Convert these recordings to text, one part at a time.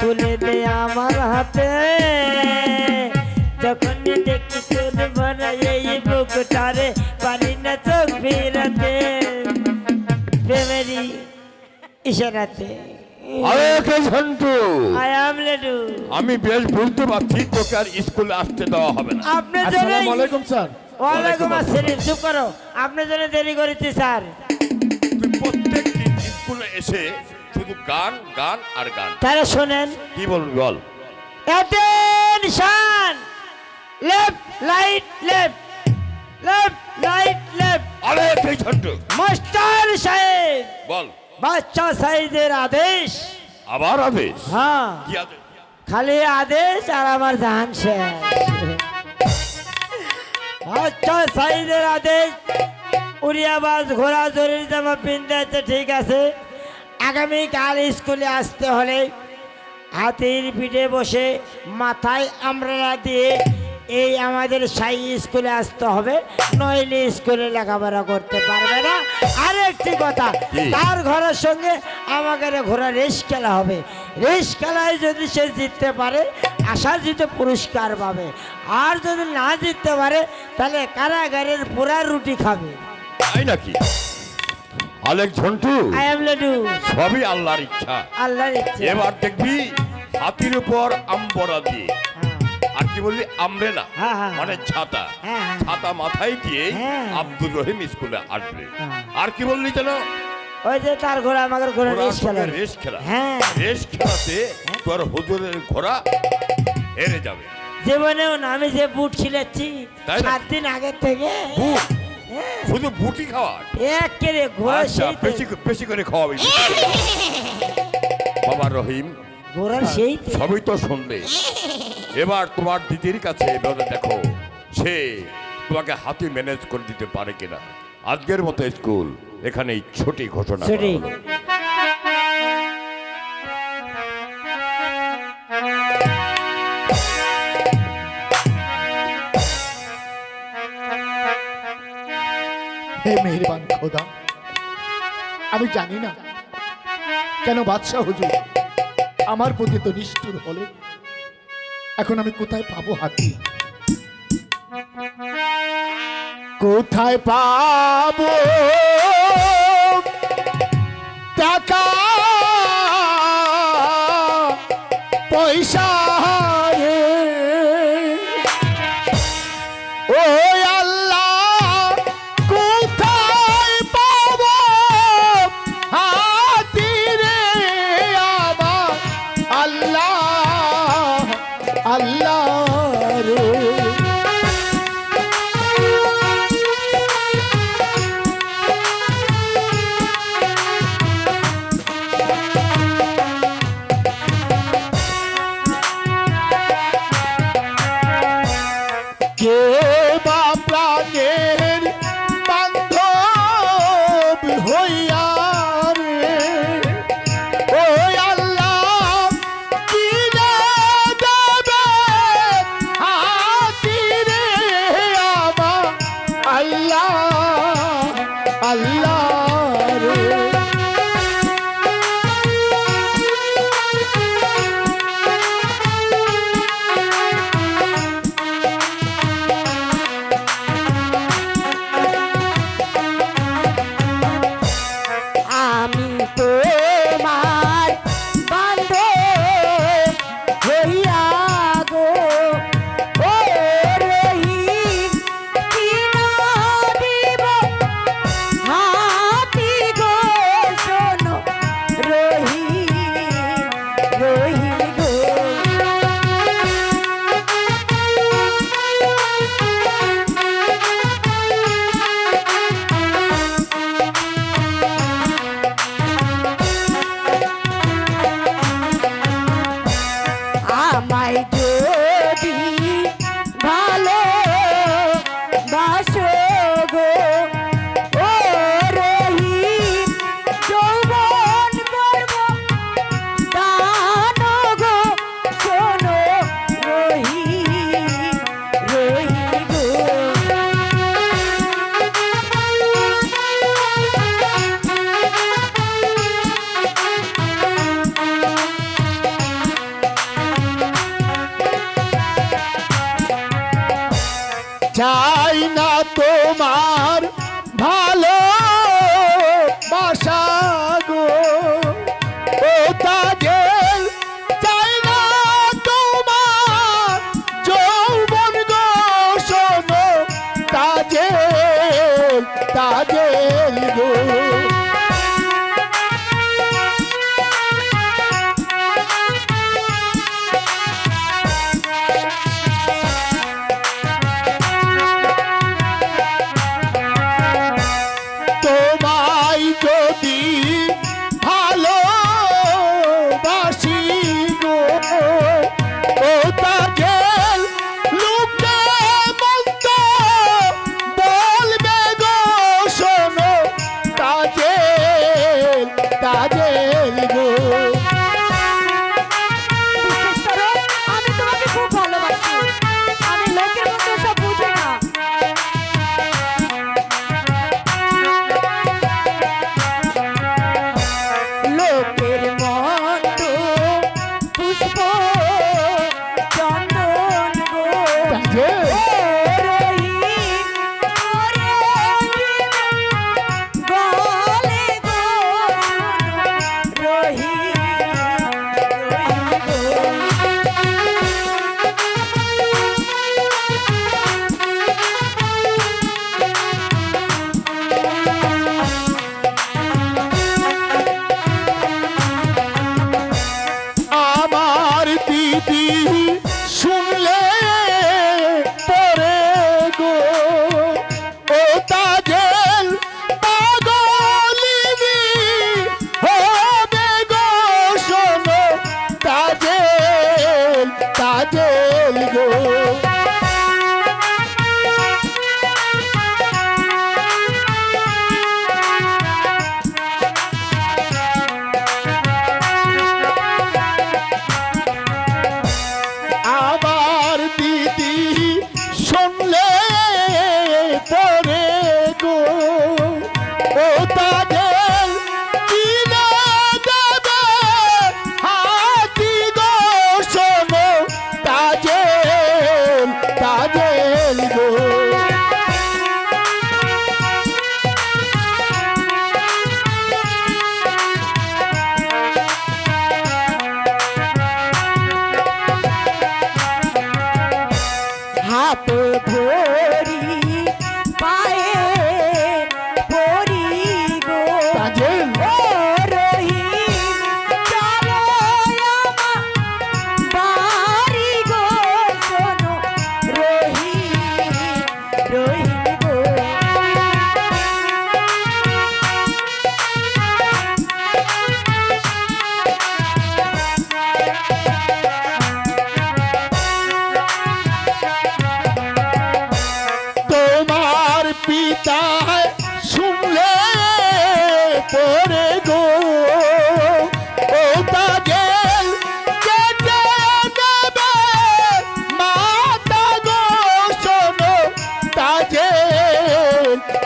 তুলে দে আমার হাতে। যখন দেখি তোর ভরা এই বুকটারে পারি না চোখ ফিরাতে। প্রেমেরই ইশারাতে। আম লেডু আমি বেশ বুঝতে পারছি তোকে আর স্কুলে আসতে দেওয়া হবে না। আপনি জন্য আলাইকুম স্যার। ওয়ালাইকুম আসসালাম চুপ করো। আপনি জন্য দেরি করেছি স্যার। তুই প্রত্যেক স্কুলে এসে শুধু গান গান আর গান। তাহলে শোনেন। কি বলবি বল? Attention left right left left right left আরে কে ঝন্টু মাস্টার সাহেব। বল। বাচ্চা আদেশ। আবার আদেশ? হ্যাঁ। কি আদেশ? খালি আদেশ আর আমার জাহান শেষ। বাচ্চা সাইজের আদেশ। উড়িয়াবাজ ঘোড়া জরির জামা পিনতে ঠিক আছে। আগামীকাল স্কুলে আসতে হলে হাতির পিঠে বসে মাথায় আমরালা দিয়ে এই আমাদের সাই স্কুলে আসতে হবে। নইলে স্কুলে লেখাপড়া করতে পারবে না। আর একটি কথা তার ঘরের সঙ্গে আমাকে ঘোড়া রেস খেলা হবে। রেস খেলায় যদি সে জিততে পারে আশা জিতে পুরস্কার পাবে। আর যদি না জিততে পারে তাহলে কারাগারের পুরা রুটি খাবে। তাই নাকি? আলেক ঝন্টু। আই এম লেডু সবই আল্লাহর ইচ্ছা। আল্লাহর ইচ্ছে। এবার দেখবি হাতির উপর আম্বরা দিয়ে। হ্যাঁ। আর কি বললি? আমরেলা হ্যাঁ, হ্যাঁ। মানে ছাতা। ছাতা মাথায় দিয়ে। আব্দুর রহিম স্কুলে আসবে। আর কি বললি যেন? ওই যে তার ঘোড়া আমাকে ঘোড়া রেস খেলা। রেস খেলা। হ্যাঁ। রেস খেলাতে তোর হুজুরের ঘোড়া হেরে যাবে। জীবনেও না আমি যে বুট তাই সাত দিন আগের থেকে বুট? শুধু বুটি খাওয়া। এক কেড়ে ঘোড়া আচ্ছা সেই বেশি বেশি করে খাওয়াবি বাবা রহিম ঘোড়ার সেই সবই তো শুনবে। এবার তোমার দিদির কাছে এবারে দেখো সে তোমাকে হাতে ম্যানেজ করে দিতে পারে কিনা। আজকের মতো স্কুল এখানেই ছুটি ঘোষণা হে মেহরবান খোদা। আমি জানি না কেন বাদশাহ হুজুর আমার প্রতি তো নিষ্ঠুর হলে এখন আমি কোথায় পাবো হাতি? কোথায় পাবো? அல்லா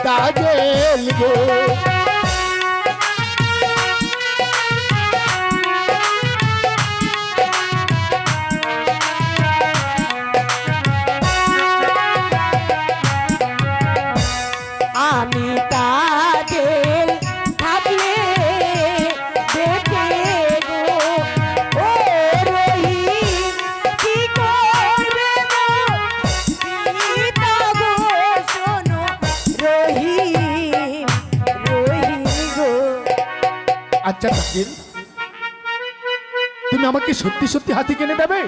তাজেল গো। আচ্ছা তুমি আমাকে সত্যি সত্যি হাতি কিনে দেবে?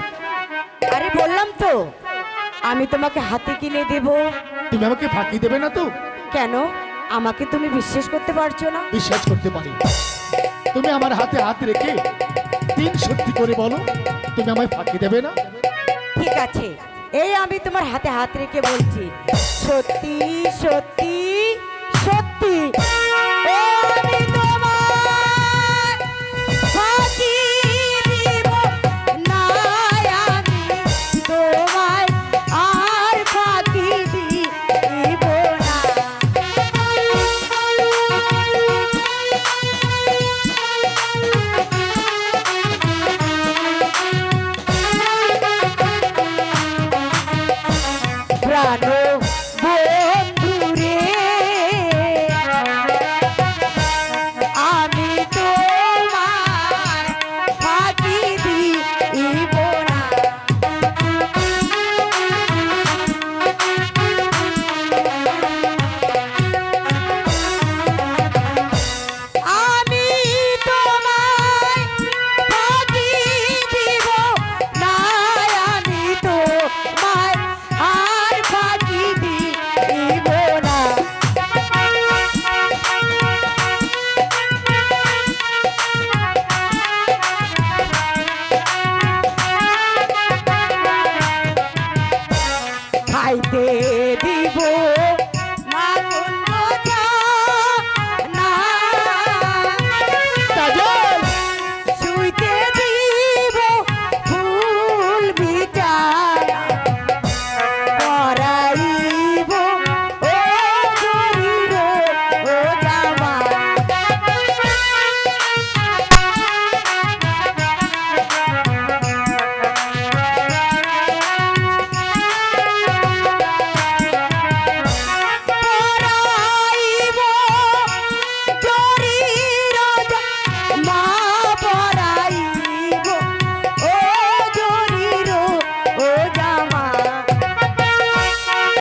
আরে বললাম তো আমি তোমাকে হাতে কিনে দেব। তুমি আমাকে ফাঁকি দেবে না তো? কেন? আমাকে তুমি বিশ্বাস করতে পারছ না? বিশ্বাস করতে পারি। তুমি আমার হাতে হাত রেখে তিন সত্যি করে বলো তুমি আমায় ফাঁকি দেবে না? ঠিক আছে এই আমি তোমার হাতে হাত রেখে বলছি সত্যি সত্যি সত্যি।